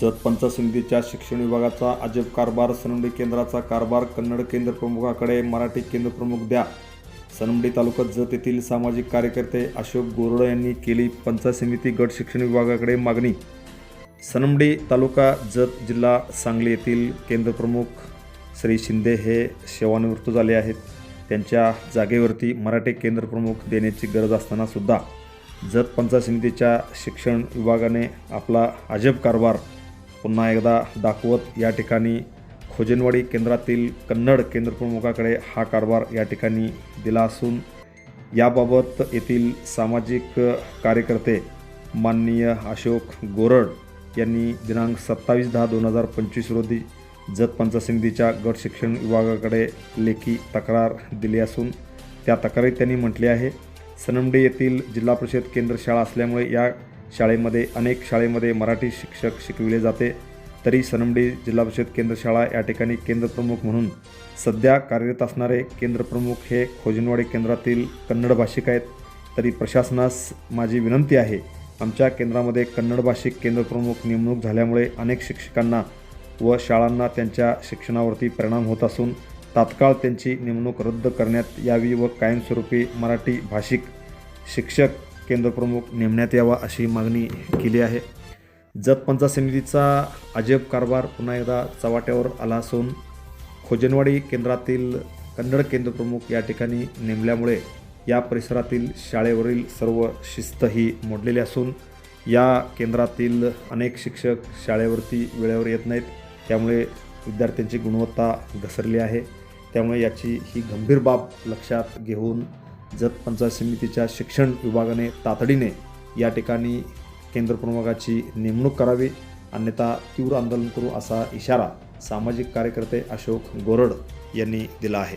जत पंचायत समितीच्या शिक्षण विभागाचा अजब कारभार सनमडी केंद्राचा कारभार कन्नड केंद्र प्रमुखाकडे मराठी केंद्र प्रमुख द्या. सनमडी तालुक्यात जत येथील सामाजिक कार्यकर्ते अशोक गोरड यांनी केली पंचायत समिती गट शिक्षण विभागाकडे मागणी. सनमडी तालुका जत जिल्हा सांगली येथील केंद्रप्रमुख श्री शिंदे हे सेवानिवृत्त झाले आहेत. त्यांच्या जागेवरती मराठी केंद्रप्रमुख देण्याची गरज असतानासुद्धा जत पंचायत समितीच्या शिक्षण विभागाने आपला अजब कारभार पुन्हा एकदा दाखवत या ठिकाणी खोजनवाडी केंद्रातील कन्नड केंद्रप्रमुखाकडे हा कारभार या ठिकाणी दिला असून याबाबत येथील सामाजिक कार्यकर्ते माननीय अशोक गोरड यांनी दिनांक सत्तावीस दहा दोन हजार पंचवीस रोजी जत सिंधीच्या गट शिक्षण विभागाकडे लेखी तक्रार दिली असून त्या तक्रारीत त्यांनी म्हटले आहे सनमडे येथील जिल्हा परिषद केंद्र शाळा असल्यामुळे या शाळेमध्ये अनेक शाळेमध्ये मराठी शिक्षक शिकविले जाते. तरी सनमडी जिल्हा परिषद केंद्र शाळा या ठिकाणी केंद्रप्रमुख म्हणून सध्या कार्यरत असणारे केंद्रप्रमुख हे खोजनवाडी केंद्रातील कन्नड भाषिक आहेत. तरी प्रशासनास माझी विनंती आहे आमच्या केंद्रामध्ये कन्नड भाषिक केंद्रप्रमुख नेमणूक झाल्यामुळे अनेक शिक्षकांना व शाळांना त्यांच्या शिक्षणावरती परिणाम होत असून तात्काळ त्यांची नेमणूक रद्द करण्यात यावी व कायमस्वरूपी मराठी भाषिक शिक्षक केंद्रप्रमुख नेमण्यात यावा अशी मागणी केली आहे. जत पंचायत समितीचा अजब कारभार पुन्हा एकदा चव्हाट्यावर आला असून खोजनवाडी केंद्रातील कन्नड केंद्रप्रमुख या ठिकाणी नेमल्यामुळे या परिसरातील शाळेवरील सर्व शिस्त ही मोडलेली असून या केंद्रातील अनेक शिक्षक शाळेवरती वेळेवर येत नाहीत. त्यामुळे विद्यार्थ्यांची गुणवत्ता घसरली आहे. त्यामुळे याची ही गंभीर बाब लक्षात घेऊन जत पंचायत समितीच्या शिक्षण विभागाने तातडीने या ठिकाणी केंद्रप्रमुखाची नेमणूक करावी अन्यथा तीव्र आंदोलन करू असा इशारा सामाजिक कार्यकर्ते अशोक गोरड यांनी दिला आहे.